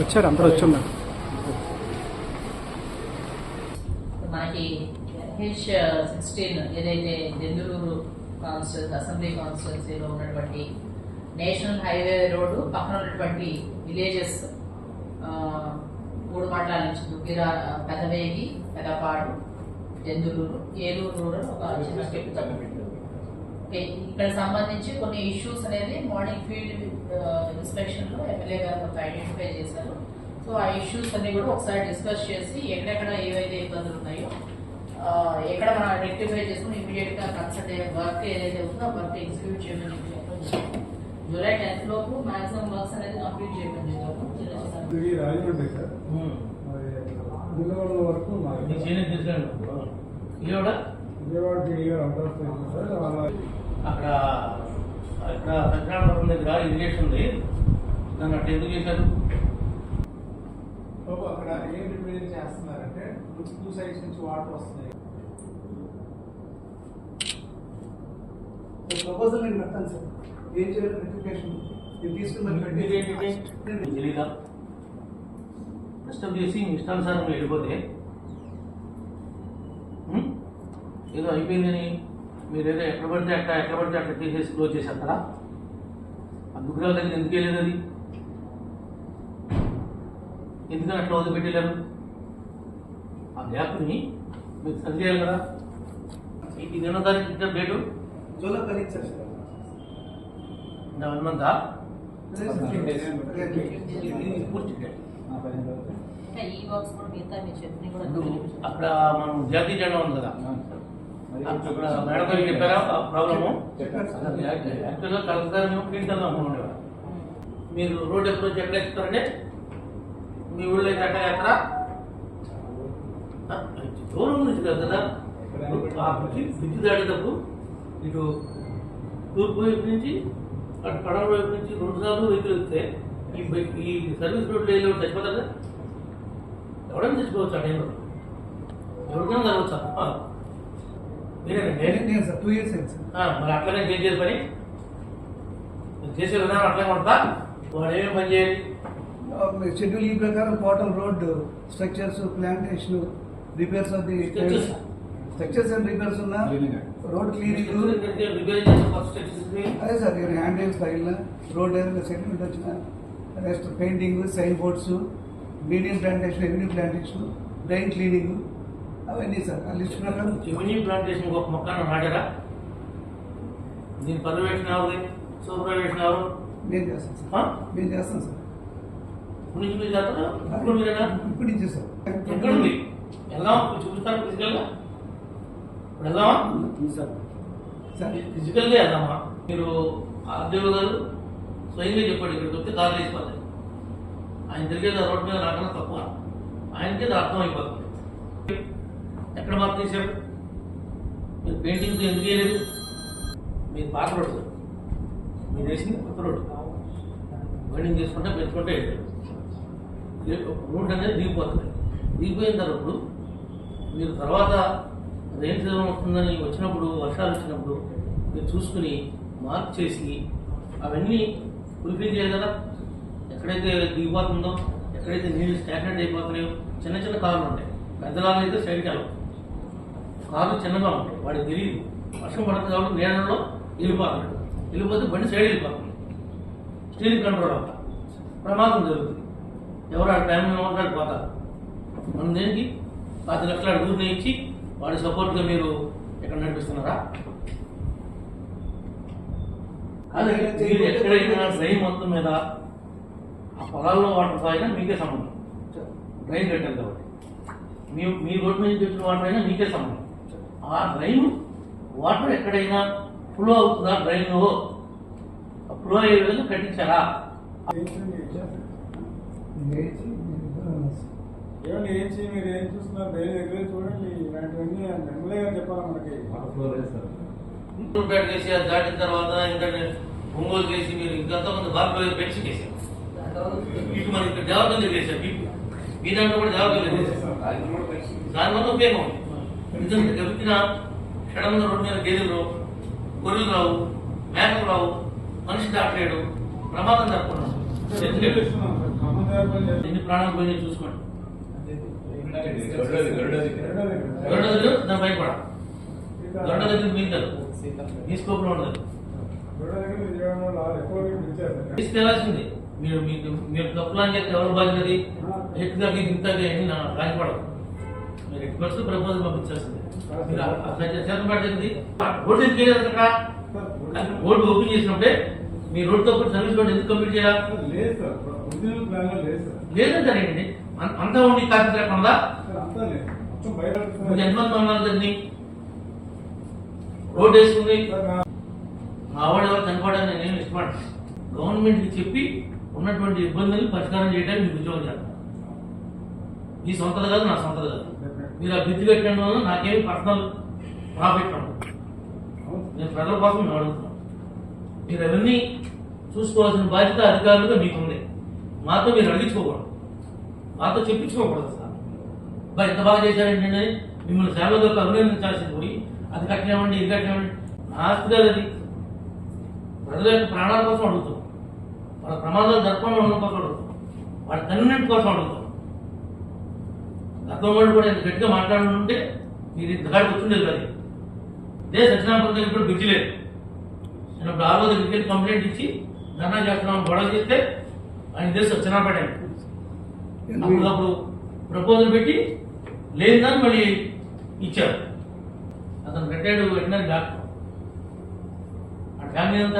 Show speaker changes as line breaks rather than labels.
వచ్చారు అందరూ వచ్చున్నారు.
మనకి హెచ్ సిక్స్టీన్ ఏదైతే దెందులూరు కాన్స్టిట్యూన్స్ అసెంబ్లీ కాన్స్టిట్యున్సీలో ఉన్నటువంటి నేషనల్ హైవే రోడ్డు పక్కన ఉన్నటువంటి విలేజెస్ మూడు మండలాల నుంచి దుగ్గిర పెదవేగి పెదపాడు దెందులూరు ఏలూరు రూరల్ ఒక చిన్న స్టెప్ ఓకే, ఇక్కడ సంబంధించి కొన్ని ఇష్యూస్ అనేది మార్నింగ్ ఫీల్డ్ ఇన్స్పెక్షన్లో ఎమ్మెల్యే గారు కొంత ఐడెంటిఫై చేశారు. సో ఆ ఇష్యూస్ అన్ని కూడా ఒకసారి డిస్కస్ చేసి ఎక్కడెక్కడ ఏవైతే ఇబ్బందులు ఉన్నాయో ఎక్కడ మనం రెక్టిఫై చేసుకుని ఇమీడియట్గా కన్సల్ట్ వర్క్ ఏదైతే ఉందో ఆ వర్క్ ఎగ్జిక్యూట్ చేయమని. జూలై టెన్త్ లోపు మాక్సిమం వర్క్స్ అనేది కంప్లీట్ చేయమని చెప్పాము
వరకు
అక్కడ ఇక్కడ సత్యనారాయణపురం దగ్గర ఇరిగేషన్ ఉంది. దాన్ని అట్లా ఎందుకు చేశారు?
బాబు అక్కడ ఏం రిప్రజెంట్ చేస్తున్నారంటే టూ సైడ్స్ నుంచి వాటర్ వస్తున్నాయి.
ప్రపోజల్ నేను పెడతాను సార్. ఏం చేయాలి రెక్టిఫికేషన్ నేను తీసుకుని
మీరు ఏంటంటే మీకు తెలీదా? డిస్టర్బ్ చేసి ఇష్టానుసారం వెళ్ళిపోతే. ఏదో అయిపోయిందని మీరు ఏదో ఎక్కడ పడితే అక్కడ ఎక్కడ పడితే అక్కడ తీసేసి క్లోజ్ చేసేస్తారా? ఆ దుగ్గురాల దగ్గర ఎందుకు వెళ్ళేది అది? ఎందుకని అట్లా వదిలిపెట్టలేరు ఆ గ్యాప్ని మీరు సరి చేయాలి కదా. ఇది ఎన్నో తారీఖు ఇచ్చారు డేటు?
జూలై పదిహేను సార్.
నా వన్ మంతా పూర్తి అక్కడ మనం జాతీయ జెండా ఉంది కదా. మేడం గారికి చెప్పారా? ప్రాబ్లము? యాక్చువల్గా కలెక్టర్ మేము క్లీన్ ఉండేవారు మీరు రోడ్ అప్రోచ్ ఎక్కడ ఎక్కుతారంటే మీ ఊళ్ళో అయితే ఎక్కడ ఎక్కడా? దూరం నుంచి కాదు కదా. ఆ బ్రిడ్జి బ్రిడ్జి దాటేటప్పుడు ఇటు తూర్పు వైపు నుంచి అటు కడవ వైపు నుంచి రెండు సార్లు వెహికల్ వస్తే ఈ ఈ సర్వీస్ రోడ్లో వెళ్ళి చచ్చిపోతారు? కదా ఎవరైనా చచ్చిపోవచ్చు ఆ టైంలో. ఎవరికైనా మీరేనండి
నేను సార్ టూ ఇయర్స్ అయింది సార్.
ఆ, మరి అట్లనే చేసేది పని? చేసే విధానం అట్లనే ఉంటా వాడు ఏమేమి పని చేయాలి?
షెడ్యూల్ ఈ ప్రకారం total road structures plantation repairs of the. Structures and repairs ఉన్న రోడ్ క్లీనింగ్ అదే సార్ హ్యాండ్ రైల్స్ పగిలిన రోడ్ ఏదైనా సెటిల్మెంట్ వచ్చిన next painting sign boards medium plantation avenue plantation drain cleaning అవన్నీ సార్ ఆ లిస్ట్ ప్రకారం
రెవెన్యూ ప్లాంటేషన్ ఒక మొక్కను నాటారా? దీని పర్యవేక్షణ ఎవరు? సూపర్వేషన్ ఎవరు?
నేను చేస్తాను సార్? నేను చేస్తాను సార్.
ఇప్పుడు నుంచి మీరు చేస్తారా ఇప్పుడు మీరేనా?
ఇప్పుడు ఇచ్చే సార్.
ఎక్కడ ఉంది ఇప్పుడు చూపిస్తాను ఫిజికల్గా ఇప్పుడు వెళ్దామా?
సార్.
ఫిజికల్గా వెళ్దామా? మీరు ఆర్డీఓ గారు స్వయంగా చెప్పాడు ఇక్కడికి వస్తే కార్లు వేసిపోతాయి ఆయన తిరిగేది రోడ్డు మీద రాకన్నా తక్కువ. ఆయనకే అర్థం అయిపోతుంది ఎక్కడ మార్పు చేశారు మీరు పెయింటింగ్ ఎందుకు చేయలేదు మీరు పాత రోడ్డు మీరు వేసింది కొత్త రోడ్డు. వెల్డింగ్ చేసుకుంటే పెంచుకుంటే రోడ్డు అనేది దిగిపోతుంది. దిగిపోయిన తర్వాత మీరు తర్వాత రెయిన్ సీజన్ వస్తుందని వచ్చినప్పుడు వర్షాలు వచ్చినప్పుడు మీరు చూసుకుని మార్క్ చేసి అవన్నీ ఫుల్ఫిల్ చేయాలి కదా. ఎక్కడైతే దిగిపోతుందో ఎక్కడైతే నీళ్ళు స్టాగ్నెంట్ అయిపోతున్నాయో చిన్న చిన్న కార్లు ఉంటాయి. పెద్ద అయితే సైడ్కి వెళ్ళవు కార్లు చిన్నగా ఉంటాయి వాడికి తెలియదు. వర్షం పడుతుంది కాబట్టి నీళ్ళలో వెళ్ళిపోతున్నాడు వెళ్ళిపోతే బండి సైడ్ వెళ్ళిపోతుంది స్టీరింగ్ కంట్రోల్ అవుతా ప్రమాదం జరుగుతుంది. ఎవరు ఆ టైంలో ఉంటాడు పోతారు. మనం దేనికి? పది లక్షల అడుగుని ఇచ్చి వాడి సపోర్ట్గా మీరు ఎక్కడ నడిపిస్తున్నారా? అదే మీరు ఎక్కడైనా డ్రైన్ మొత్తం మీద ఆ పొలాల్లో వాటర్ తాగినా మీకే సంబంధం. డ్రైన్ కట్టారు కాబట్టి. మీ మీ రోడ్డు నుంచి వచ్చిన వాటర్ అయినా మీకే సంబంధం. ఆ డ్రైన్ వాటర్ ఎక్కడైనా ఫ్లో అవుతుందా? డ్రైన్లో ఫ్లో అయ్యే విధంగా కట్టించారా?
ఏమండి మీరు? ఏం చూస్తున్నారు? డైలీ దగ్గర చూడండి. ఇలాంటివన్నీ ఎమ్మెల్యే గారు చెప్పాలి మనకి?
చేసి అది దాటిన తర్వాత ఇంకా ఒంగోలు చేసి మీరు ఇంకంతా మంది బాగా పెన్షన్ చేశారు ఇటు మనకి ఇక్కడ దేవతలు చేశారు మీకు మీ దాంట్లో కూడా దేవతలు చేశారు దానివల్ల ఉపయోగం నిజంగా ఎందుకంటే క్షణంలో రెండు వేల గేదెలు రావు గొర్రెలు రావు మేకలు రావు మనిషి దాటలేడు ప్రమాదం జరగకుండా ఎన్ని ప్రాణాలు పోయినాయి చూసుకోండి.
గరుడ
దాని భయపడ
ఇక
గరుడ దగ్గర మీకు కాదు. మీ స్కోప్లో ఉండదు.
గరుడ
తీసుకెళ్ళాల్సింది మీరు మీకు మీరు తప్పులు అని చెప్తే ఎవరు బాధ్యతది ఎక్కువ మీకు ఇంత రాజపడదు మీరు ప్రపోజల్ పంపించాల్సింది. మీరు రోడ్డు ఎందుకు అక్కడ? రోడ్డు ఓపెన్ చేసినప్పుడే మీ రోడ్డుతో పాటు సర్వీస్ రోడ్ ఎందుకు కంప్లీట్ చేయాలి?
సార్, లేదు సార్. ఒరిజినల్ ప్లాన్లో లేదు సార్
లేదంటారేంటి అం- అంతా ఉండి కాపీ లేకుండా ఎంతమంది ఉన్నారు దాన్ని రోడ్ వేసుకుంది.
సార్, నా-
మా వాడు ఎవరు చనిపోవడానికి నేను ఇష్టపడ గవర్నమెంట్కి చెప్పి ఉన్నటువంటి ఇబ్బందులు పరిష్కారం చేయడానికి మీకు ఉద్యోగం చేస్తాను. మీ సొంతది కాదు నా సొంతది కాదు. మీరు ఆ బిద్దు పెట్టడం వల్ల నాకేమి పర్సనల్ ప్రాఫిట్ ఉండదు. నేను ప్రజల కోసం మేము అడుగుతున్నాం. మీరు అవన్నీ చూసుకోవాల్సిన బాధ్యత అధికారులుగా మీకుంది. మాతో మీరు అడిగించుకోకూడదు మాతో చెప్పించుకోకూడదు సార్. బా ఎంత బాగా చేశారండి అని మిమ్మల్ని సేవలకు అభినందించాల్సింది పోయి అది కట్టినామండి ఇది కట్టినామండి. నా ఆస్తి కాదు అది. ప్రజల యొక్క ప్రాణాల కోసం అడుగుతాం వాళ్ళ ప్రమాదాలు జరపకుండా ఉండడం కోసం అడుగుతాం వాళ్ళ కన్వీనెంట్ కోసం అడుగుతాం గతం వాళ్ళు కూడా ఇంత గట్టిగా మాట్లాడుతుంటే మీరు ఇంతకాడికి వచ్చిండేది అది ఇదే సత్యనారాయణ దగ్గర కూడా బిజీ లేదు. నేను ఇప్పుడు ఆరో దగ్గరికి వెళ్ళి కంప్లైంట్ ఇచ్చి ధర్నా చేస్తున్నాం గొడవ చేస్తే ఆయన తెలిసి సత్యనారాయణ అప్పుడు అప్పుడు ప్రపోజల్ పెట్టి లేదని మళ్ళీ ఇచ్చారు. అతను రిటైర్డ్ వెటనరీ డాక్టర్. ఆ ఫ్యామిలీ అంతా